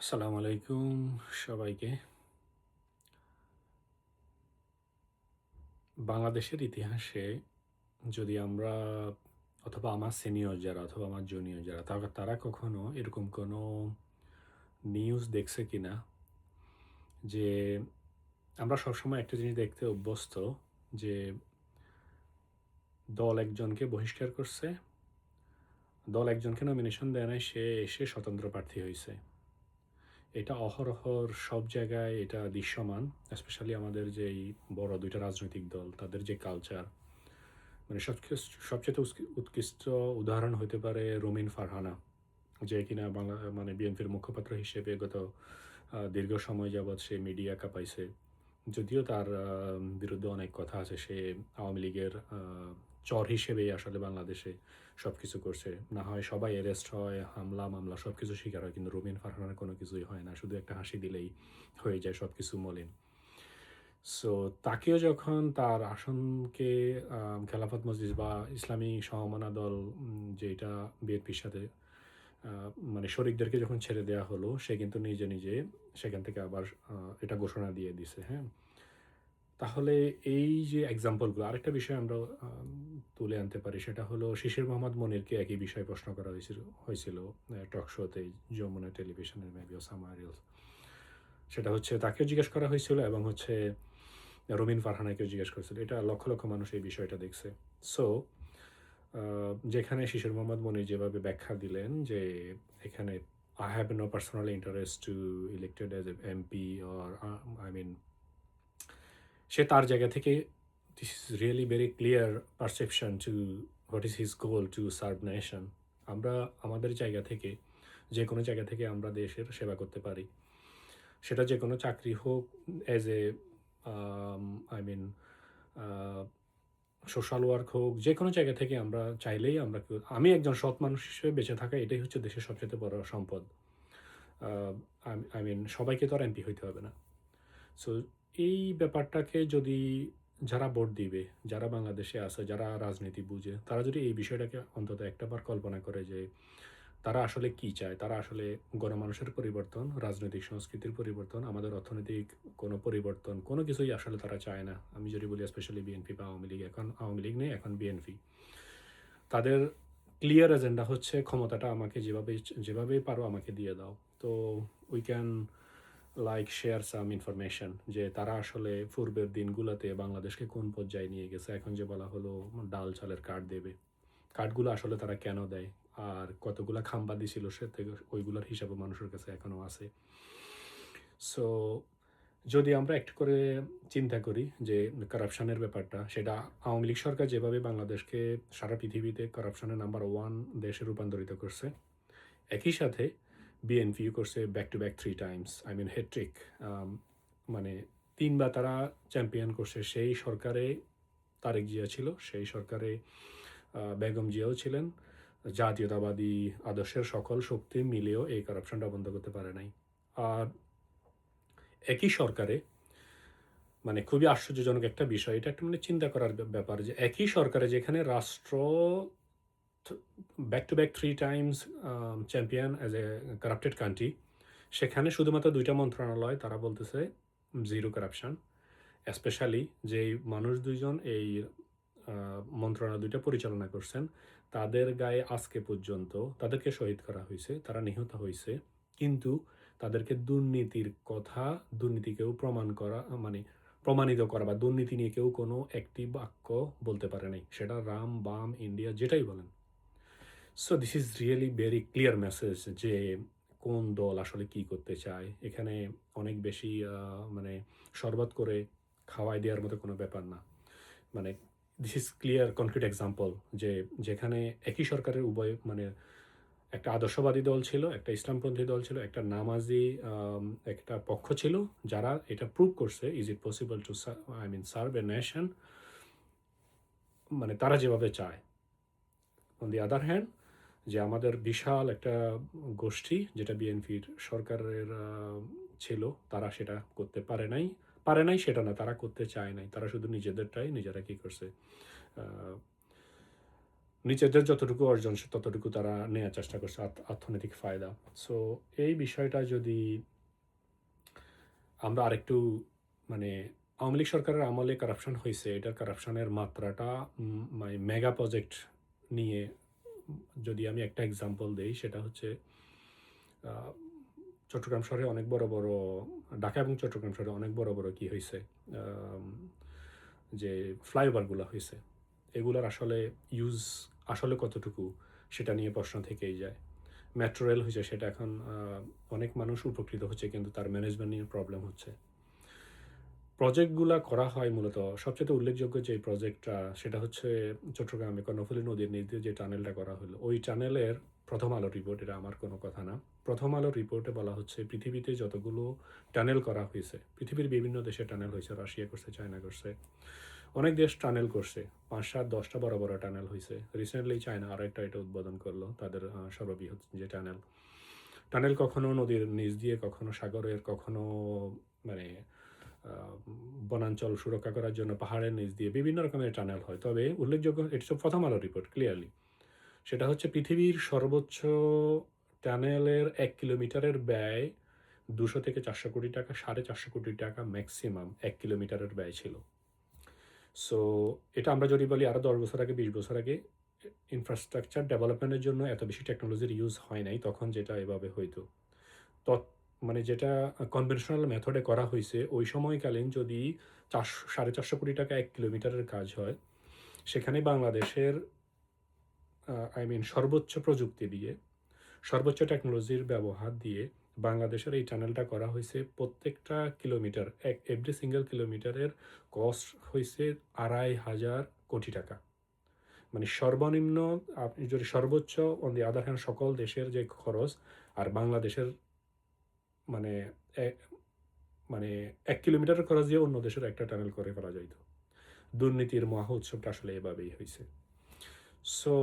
আসসালামু আলাইকুম সবাইকে। বাংলাদেশের ইতিহাসে যদি আমরা অথবা আমার সিনিয়র যারা অথবা আমার জুনিয়র যারা, তারা তারা কখনো এরকম কোনো নিউজ দেখছে কিনা? যে আমরা সবসময় একটা জিনিস দেখতে অভ্যস্ত যে দল একজনকে বহিষ্কার করছে, দল একজনকে নমিনেশন দেয় নাই, সে এসে স্বতন্ত্র প্রার্থী হয়েছে এটা অহরহর সব জায়গায় এটা দৃশ্যমান স্পেশালি আমাদের যে বড় দুইটা রাজনৈতিক দল, তাদের যে কালচার মানে সবচেয়ে সবচেয়ে উৎকৃ- উৎকৃষ্ট উদাহরণ হতে পারে রোমিন ফারহানা, যে কিনা বাংলা মানে বিএনপির মুখপাত্র হিসেবে গত দীর্ঘ সময় যাবৎ সে মিডিয়া কাঁপাইছে। যদিও তার বিরুদ্ধে অনেক কথা আছে, সে আওয়ামী লীগের চর হিসেবেই আসলে বাংলাদেশে সব কিছু করছে। না হয় সবাই অ্যারেস্ট হয়, হামলা, মামলা সব কিছু শিকার হয়, কিন্তু রুমিন ফারহানার কোনো কিছুই হয় না। শুধু একটা হাসি দিলেই হয়ে যায় সব কিছু মলিন। সো তাকেও যখন তার আসনকে খেলাফত মসজিদ বা ইসলামী সমমানা দল যেটা বিএনপির সাথে মানে শরিকদেরকে যখন ছেড়ে দেওয়া হলো, সে কিন্তু নিজে নিজে সেখান থেকে আবার এটা ঘোষণা দিয়ে দিছে হ্যাঁ? তাহলে এই যে এক্সাম্পলগুলো আরেকটা বিষয় আমরা তুলে আনতে পারি, সেটা হলো শিশির মোহাম্মদ মনিরকে একই বিষয়ে প্রশ্ন করা হয়েছিল হয়েছিল টক শোতে যমুনা টেলিভিশনের মেবি ওসামা সেটা হচ্ছে তাকেও জিজ্ঞেস করা হয়েছিল এবং হচ্ছে রবিন ফারহানাকেও জিজ্ঞেস করেছিল। এটা লক্ষ লক্ষ মানুষ এই বিষয়টা দেখছে। সো যেখানে শিশির মোহাম্মদ মনির যেভাবে ব্যাখ্যা দিলেন যে এখানে I have no personal interest to elected as MP or I mean সে তার জায়গা থেকে this is really very clear perception to what is his goal to serve nation আমরা আমাদের জায়গা থেকে, যে কোনো জায়গা থেকে আমরা দেশের সেবা করতে পারি। সেটা যে কোনো চাকরি হোক as a I mean social work হোক, যে কোনো জায়গা থেকে আমরা চাইলেই আমরা আমি একজন সৎ মানুষ হিসেবে বেঁচে থাকা এটাই হচ্ছে দেশের সবচেয়ে বড় সম্পদ। আই মিন সবাইকে তো আর এমপি হইতে হবে না। সো এই ব্যাপারটাকে যদি যারা ভোট দিবে, যারা বাংলাদেশে আছে, যারা রাজনীতি বুঝে, তারা যদি এই বিষয়টাকে অন্তত একটাবার কল্পনা করে যে তারা আসলে কি চায়, তারা আসলে গণমানুষের পরিবর্তন, রাজনৈতিক সংস্কৃতির পরিবর্তন, আমাদের অর্থনৈতিক কোনো পরিবর্তন, কোনো কিছুই আসলে তারা চায় না। আমি যদি বলি স্পেশালি বিএনপি বা আওয়ামী লীগ, এখন আওয়ামী লীগ নেই, এখন বিএনপি তাদের ক্লিয়ার এজেন্ডা হচ্ছে ক্ষমতাটা আমাকে যেভাবে, যেভাবেই পারো আমাকে দিয়ে দাও। তো we can like share some information যে তারা আসলে পূর্বের দিনগুলোতে বাংলাদেশকে কোন পর্যায়ে নিয়ে গেছে? এখন যে বলা হলো ডাল চালের কার্ড দেবে। কার্ডগুলো আসলে তারা কেন দেয়? আর কতগুলা খাম্বা দিছিল সে থেকে ওইগুলোর হিসাবে মানুষের কাছে এখনও আছে। সো যদি আমরা একটু করে চিন্তা করি যে কারাপশনের ব্যাপারটা, সেটা আওয়ামী লীগ সরকার যেভাবে বাংলাদেশকে সারা পৃথিবীতে কারাপশনের নাম্বার ওয়ান দেশে রূপান্তরিত করছে, একই সাথে বিএনপিও করছে back to back three times I mean hat trick মানে তিনবার তারা চ্যাম্পিয়ন করছে সেই সরকারে তারেক জিয়া ছিল, সেই সরকারে বেগম জিয়াও ছিলেন। জাতীয়তাবাদী আদর্শের সকল শক্তি মিলেও এই কারাপশনটা বন্ধ করতে পারে নাই। আর একই সরকারে মানে খুবই আশ্চর্যজনক একটা বিষয়, এটা একটা মানে চিন্তা করার ব্যাপার যে একই সরকারে যেখানে রাষ্ট্র back to back three times champion as a corrupted country সেখানে শুধুমাত্র দুইটা মন্ত্রণালয়, তারা বলতেছে জিরো কারাপশন স্পেশালি যেই মানুষ দুইজন এই মন্ত্রণালয় দুইটা পরিচালনা করছেন, তাদের গায়ে আজকে পর্যন্ত তাদেরকে শহীদ করা হয়েছে, তারা নিহত হয়েছে, কিন্তু তাদেরকে দুর্নীতির কথা, দুর্নীতিকেও প্রমাণ করা মানে প্রমাণিত করা বা দুর্নীতি নিয়ে কেউ কোনো একটি বাক্য বলতে পারে নাই। সেটা রাম, বাম, ইন্ডিয়া, যেটাই বলেন। So this is really very clear message যে কোন দল আসলে কি করতে চায়। এখানে অনেক বেশি মানে শরবত করে খাওয়াই দেওয়ার মতো কোনো ব্যাপার না। মানে this is clear concrete example যে যেখানে একই সরকারের উভয় মানে একটা আদর্শবাদী দল ছিল, একটা ইসলামপন্থী দল ছিল, একটা নামাজি একটা পক্ষ ছিল যারা এটা প্রুভ করছে is it possible to I mean serve a nation মানে তারা যেভাবে চায়। অন দি আদার হ্যান্ড যে আমাদের বিশাল একটা গোষ্ঠী যেটা বিএনপির সরকারের ছিল, তারা সেটা করতে পারে নাই। পারে নাই সেটা না, তারা করতে চায় নাই। তারা শুধু নিজেদেরটাই, নিজেরা কি করছে? নিজেদের যতটুকু অর্জন, ততটুকু তারা নেওয়ার চেষ্টা করছে অর্থনৈতিক ফায়দা। সো এই বিষয়টা যদি আমরা আরেকটু মানে আওয়ামী লীগ সরকারের আমলে কারাপশন হয়েছে এটার কারাপশনের মাত্রাটা মানে মেগা প্রজেক্ট নিয়ে যদি আমি একটা এক্সাম্পল দেই, সেটা হচ্ছে চট্টগ্রাম শহরে অনেক বড় বড়, ঢাকা এবং চট্টগ্রাম শহরে অনেক বড় বড় কি হয়েছে যে ফ্লাইওভারগুলো হয়েছে এগুলোর আসলে ইউজ আসলে কতটুকু সেটা নিয়ে প্রশ্ন থেকেই যায়। মেট্রো রেল হয়েছে সেটা এখন অনেক মানুষ উপকৃত হচ্ছে, কিন্তু তার ম্যানেজমেন্ট নিয়ে প্রবলেম হচ্ছে। প্রজেক্টগুলো করা হয় মূলত সবচেয়ে উল্লেখযোগ্য যে প্রজেক্টটা সেটা হচ্ছে চট্টগ্রামে কর্ণফুলী নদীর নিচ দিয়ে যে টানেলটা করা হলো। ওই টানেলের প্রথম আলো রিপোর্ট এটা আমার কোনো কথা না। প্রথম আলো রিপোর্টে বলা হচ্ছে, পৃথিবীতে যতগুলো টানেল করা হয়েছে, পৃথিবীর বিভিন্ন দেশে টানেল হয়েছে, রাশিয়া করছে, চায়না করছে, অনেক দেশ টানেল করছে পাঁচ সাত দশটা বড় বড় টানেল হয়েছে। রিসেন্টলি চায়না আরেকটা এটা উদ্বোধন করল, তাদের সর্ববৃহৎ যে টানেল টানেল কখনো নদীর নিচ দিয়ে, কখনো সাগরের, কখনো মানে বনাঞ্চল সুরক্ষা করার জন্য পাহাড়ের নিচ দিয়ে বিভিন্ন রকমের টানেল হয়। তবে উল্লেখযোগ্য এটি তো প্রথম আলো রিপোর্ট ক্লিয়ারলি সেটা হচ্ছে পৃথিবীর সর্বোচ্চ টানেলের এক কিলোমিটারের ব্যয় দুশো থেকে চারশো কোটি টাকা, সাড়ে চারশো কোটি টাকা ম্যাক্সিমাম এক কিলোমিটারের ব্যয় ছিল। সো এটা আমরা যদি বলি আরও দশ বছর আগে, বিশ বছর আগে ইনফ্রাস্ট্রাকচার ডেভেলপমেন্টের জন্য এত বেশি টেকনোলজির ইউজ হয় নাই, তখন যেটা এভাবে হইতো। তৎ মানে যেটা কনভেনশনাল মেথডে করা হয়েছে, ওই সময়কালীন যদি চারশো, সাড়ে চারশো কোটি টাকা এক কিলোমিটারের কাজ হয়, সেখানে বাংলাদেশের আই মিন সর্বোচ্চ প্রযুক্তি দিয়ে, সর্বোচ্চ টেকনোলজির ব্যবহার দিয়ে বাংলাদেশের এই টানেলটা করা হয়েছে। প্রত্যেকটা কিলোমিটার, এক এভরি সিঙ্গেল কিলোমিটারের কস্ট হয়েছে আড়াই হাজার কোটি টাকা। মানে সর্বনিম্ন, আপনি যদি সর্বোচ্চ অন দি আদার হ্যান্ড সকল দেশের যে খরচ, আর বাংলাদেশের মানে মানে এক কিলোমিটারের খরচ দিয়ে অন্য দেশের একটা টানেল করে ফেলা যাইত। দুর্নীতির মহা উৎসবটা আসলে এভাবেই হয়েছে সো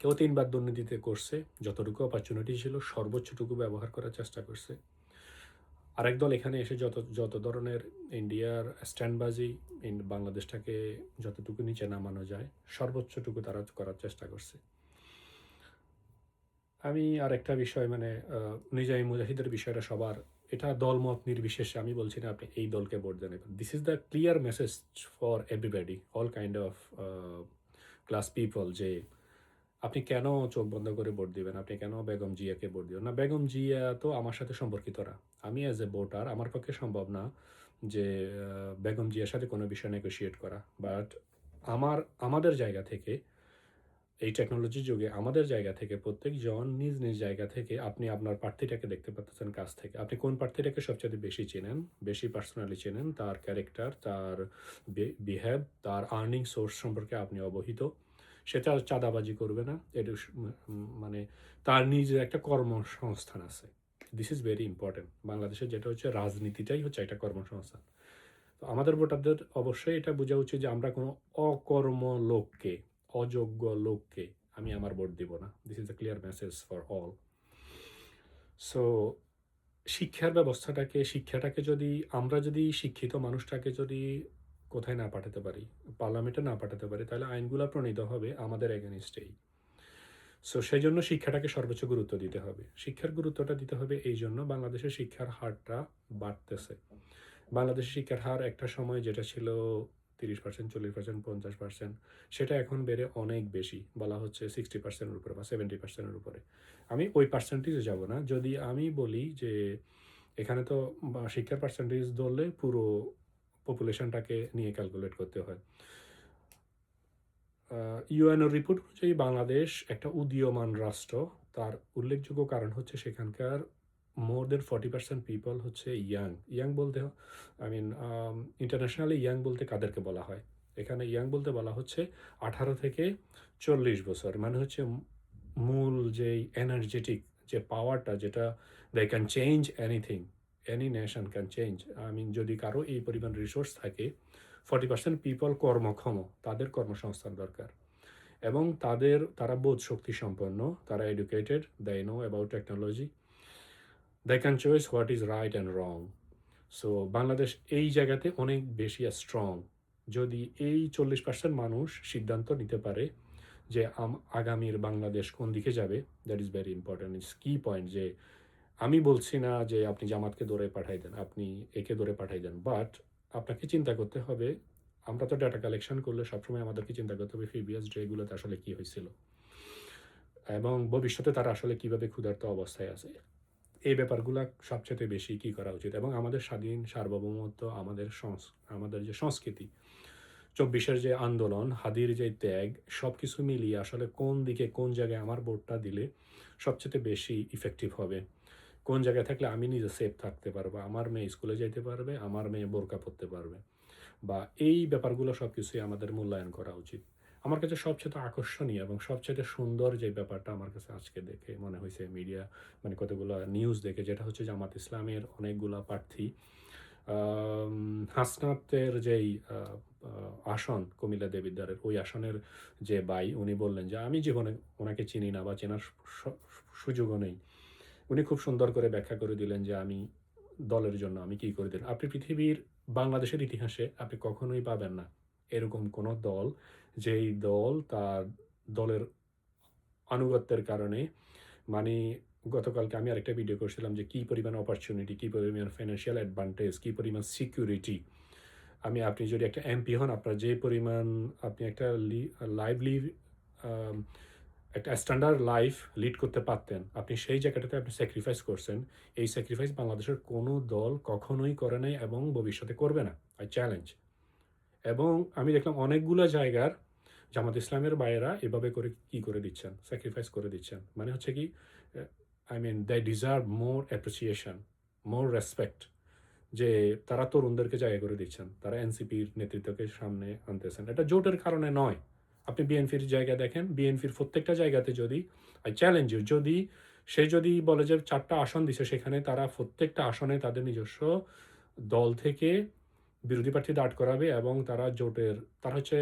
কেউ তিনবার দুর্নীতিতে করছে, যতটুকু অপরচুনিটি ছিল, সর্বোচ্চটুকু ব্যবহার করার চেষ্টা করছে। আরেক দল এখানে এসে যত যত ধরনের ইন্ডিয়ার স্ট্যান্ডবাজি বাংলাদেশটাকে যতটুকু নিচে নামানো যায়, সর্বোচ্চটুকু তারা করার চেষ্টা করছে। আমি আর একটা বিষয় মানে নিজাই মুজাহিদের বিষয়টা সবার, এটা দলমত নির্বিশেষে আমি বলছি না আপনি এই দলকে vote then this is the clear message for everybody all kind of class people যে, আপনি কেন চোখ বন্ধ করে ভোট দিবেন? আপনি কেন বেগম জিয়াকে ভোট দিবেন? না, বেগম জিয়া তো আমার সাথে সম্পর্কিত না। আমি অ্যাজ এ ভোটার আমার পক্ষে সম্ভব না যে বেগম জিয়ার সাথে কোনো বিষয় নেগোশিয়েট করা। বাট আমার, আমাদের জায়গা থেকে এই টেকনোলজির যুগে আমাদের জায়গা থেকে, প্রত্যেকজন নিজ নিজ জায়গা থেকে আপনি আপনার প্রার্থীটাকে দেখতে পাচ্ছেন কাছ থেকে। আপনি কোন প্রার্থীটাকে সবচেয়ে বেশি চেনেন? বেশি পার্সোনালি চেনেন? তার ক্যারেক্টার তার বিহেভ তার আর্নিং সোর্স সম্পর্কে আপনি অবহিত? সেটা চাঁদাবাজি করবে না। এটা মানে তার নিজের একটা কর্মসংস্থান আছে। দিস ইজ ভেরি ইম্পর্টেন্ট বাংলাদেশে যেটা হচ্ছে রাজনীতিটাই হচ্ছে একটা কর্মসংস্থান। তো আমাদের ভোটারদের অবশ্যই এটা বোঝা উচিত যে আমরা কোনো অকর্ম লোককে অযোগ্য লোককে আমি আমার ভোট দিব না। This is the clear message for all so শিক্ষার ব্যবস্থাটাকে, শিক্ষাটাকে যদি, আমরা যদি শিক্ষিত মানুষটাকে যদি কোথায় না পাঠাতে পারি, পার্লামেন্টে না পাঠাতে পারি, তাহলে আইনগুলো প্রণীত হবে আমাদের এগেনিস্টেই সো সেই জন্য শিক্ষাটাকে সর্বোচ্চ গুরুত্ব দিতে হবে। শিক্ষার গুরুত্বটা দিতে হবে এই জন্য বাংলাদেশের শিক্ষার হারটা বাড়তেছে। বাংলাদেশের শিক্ষার হার একটা সময় যেটা ছিল তিরিশ পার্সেন্ট চল্লিশ পার্সেন্ট পঞ্চাশ পার্সেন্ট সেটা এখন বেড়ে অনেক বেশি। বলা হচ্ছে সিক্সটি পার্সেন্টের উপরে বা সেভেন্টি পার্সেন্টের উপরে। আমি ওই পার্সেন্টেজে যাব না। যদি আমি বলি যে এখানে তো শিক্ষার পার্সেন্টেজ ধরলে পুরো পপুলেশনটাকে নিয়ে ক্যালকুলেট করতে হয়। ইউএনও রিপোর্ট অনুযায়ী বাংলাদেশ একটা উদীয়মান রাষ্ট্র। তার উল্লেখযোগ্য কারণ হচ্ছে সেখানকার more than forty percent people হচ্ছে ইয়াং ইয়াং বলতে আই মিন ইন্টারন্যাশনালি ইয়াং বলতে কাদেরকে বলা হয়? এখানে ইয়াং বলতে বলা হচ্ছে আঠারো থেকে চল্লিশ বছর মানে হচ্ছে মূল যেই এনার্জেটিক যে পাওয়ারটা যেটা they can change anything any nation can change I mean যদি কারও এই পরিমাণ রিসোর্স থাকে ফর্টি পার্সেন্ট পিপল কর্মক্ষম, তাদের কর্মসংস্থান দরকার। এবং তাদের, তারা বোধ শক্তি সম্পন্ন, তারা educated they know about technology they can choice what is right and wrong so Bangladesh এই জায়গাতে অনেক বেশি স্ট্রং যদি এই চল্লিশ পার্সেন্ট মানুষ সিদ্ধান্ত নিতে পারে যে আগামীর বাংলাদেশ কোন দিকে যাবে that is very important it's কি পয়েন্ট যে আমি বলছি না যে আপনি জামাতকে দৌড়ে পাঠাই দেন, আপনি একে দৌড়ে পাঠাই দেন বাট আপনাকে চিন্তা করতে হবে, আমরা তো ডাটা কালেকশন করলে সবসময় আমাদেরকে চিন্তা করতে হবে প্রিভিয়াস ডেগুলোতে আসলে কি হয়েছিল। এবং ভবিষ্যতে তারা আসলে কীভাবে ক্ষুধার্ত অবস্থায় আছে। এই ব্যাপারগুলো সবচেয়ে বেশি কি করা উচিত? এবং আমাদের স্বাধীন সার্বভৌমত্ব, আমাদের আমাদের যে সংস্কৃতি, চব্বিশের যে আন্দোলন, হাদির যে ত্যাগ সব কিছু মিলিয়ে আসলে কোন দিকে কোন জায়গায় আমার ভোটটা দিলে সবচেয়ে বেশি ইফেক্টিভ হবে? কোন জায়গায় থাকলে আমি নিজে সেফ থাকতে পারব? আমার মেয়ে স্কুলে যেতে পারবে, আমার মেয়ে বোরকা পরতে পারবে। বা এই ব্যাপারগুলো সব কিছুই আমাদের মূল্যায়ন করা উচিত। আমার কাছে সবচেয়ে আকর্ষণীয় এবং সবচেয়ে সুন্দর যে ব্যাপারটা আমার কাছে আজকে দেখে মনে হয়েছে মিডিয়া মানে কতগুলো নিউজ দেখে, যেটা হচ্ছে জামাত ইসলামের অনেকগুলা প্রার্থী। হাসনাতের যেই আসন কুমিল্লা দেবিদ্বারের, ওই আসনের যে বাই উনি বললেন যে, আমি জীবনে ওনাকে চিনি না বা চেনার সুযোগও নেই। উনি খুব সুন্দর করে ব্যাখ্যা করে দিলেন যে, আমি দলের জন্য, আমি কি করে দিলাম আপনি পৃথিবীর, বাংলাদেশের ইতিহাসে আপনি কখনোই পাবেন না। এরকম কোনো দল, যেই দল তার দলের আনুগত্যের কারণে মানে গতকালকে আমি আরেকটা ভিডিও করছিলাম যে কী পরিমাণ অপরচুনিটি কী পরিমাণ ফাইন্যান্সিয়াল অ্যাডভান্টেজ কী পরিমাণ সিকিউরিটি আমি, আপনি যদি একটা এমপি হন, আপনার যে পরিমাণ আপনি একটা লাইভলি একটা স্ট্যান্ডার্ড লাইফ লিড করতে পারতেন, আপনি সেই জায়গাটাতে আপনি স্যাক্রিফাইস করছেন, এই স্যাক্রিফাইস বাংলাদেশের কোনো দল কখনোই করে নাই এবং ভবিষ্যতে করবে না। আই চ্যালেঞ্জ এবং আমি দেখলাম অনেকগুলো জায়গার জামাত ইসলামের বাইরা এভাবে করে কি করে দিচ্ছেন স্যাক্রিফাইস করে দিচ্ছেন। মানে হচ্ছে কি I mean they deserve more appreciation more respect যে তারা তরুণদেরকে জায়গা করে দিচ্ছেন, তারা এনসিপির নেতৃত্বকে সামনে আনতেছেন। এটা জোটের কারণে নয়। আপনি বিএনপির জায়গা দেখেন বিএনপির প্রত্যেকটা জায়গাতে যদি আই চ্যালেঞ্জ ইউ যদি সে যদি বলে যে চারটা আসন দিছে, সেখানে তারা প্রত্যেকটা আসনে তাদের নিজস্ব দল থেকে বিরোধী প্রার্থী দাঁড় করাবে এবং তারা জোটের, তারা হচ্ছে,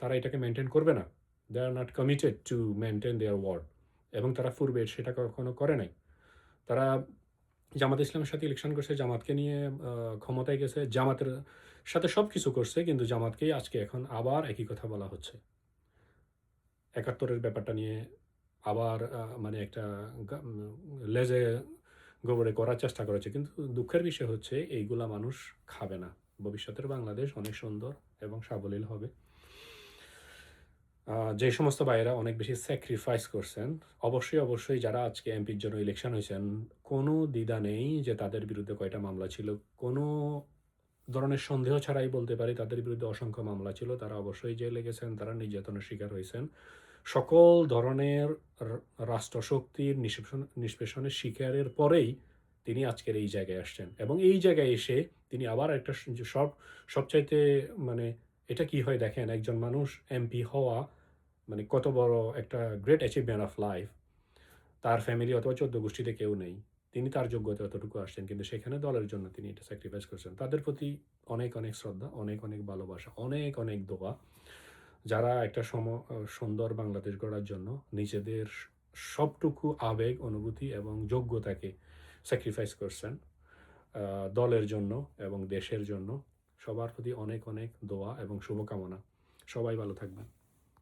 তারা এটাকে মেনটেন করবে না। They are not committed to maintain their word এবং তারা পূর্বে সেটা কখনো করে নাই। তারা জামাত ইসলামের সাথে ইলেকশন করছে, জামাতকে নিয়ে ক্ষমতায় গেছে, জামাতের সাথে সব কিছু করছে, কিন্তু জামাতকেই আজকে এখন আবার একই কথা বলা হচ্ছে। একাত্তরের ব্যাপারটা নিয়ে আবার মানে একটা লেজে গোবরে করার চেষ্টা করেছে, কিন্তু দুঃখের বিষয় হচ্ছে, এইগুলা মানুষ খাবে না। ভবিষ্যতের বাংলাদেশ অনেক সুন্দর এবং সাবলীল হবে। যে সমস্ত ভাইয়েরা অনেক বেশি স্যাক্রিফাইস করছেন, অবশ্যই অবশ্যই যারা আজকে এমপির জন্য ইলেকশন হয়েছেন, কোনো দ্বিধা নেই যে তাদের বিরুদ্ধে কয়টা মামলা ছিল। কোনো ধরনের সন্দেহ ছাড়াই বলতে পারি, তাদের বিরুদ্ধে অসংখ্য মামলা ছিল। তারা অবশ্যই জেলে গেছেন, তারা নির্যাতনের শিকার হয়েছেন। সকল ধরনের রাষ্ট্রশক্তির নিষ্পেষণ নিষ্পেষণের শিকারের পরেই তিনি আজকের এই জায়গায় আসছেন। এবং এই জায়গায় এসে তিনি আবার একটা সব, সবচাইতে মানে এটা কি হয় দেখেন, একজন মানুষ এমপি হওয়া মানে কত বড় একটা গ্রেট অ্যাচিভমেন্ট অফ লাইফ তার ফ্যামিলি অথবা চোদ্দ গোষ্ঠীতে কেউ নেই। তিনি তার যোগ্যতা অতটুকু আসছেন, কিন্তু সেখানে দলের জন্য তিনি এটা স্যাক্রিফাইস করছেন। তাদের প্রতি অনেক অনেক শ্রদ্ধা, অনেক অনেক ভালোবাসা, অনেক অনেক দোয়া। যারা একটা সম, সুন্দর বাংলাদেশ গড়ার জন্য নিজেদের সবটুকু আবেগ, অনুভূতি এবং যোগ্যতাকে স্যাক্রিফাইস করছেন দলের জন্য এবং দেশের জন্য। সবার প্রতি অনেক অনেক দোয়া এবং শুভকামনা। সবাই ভালো থাকবেন।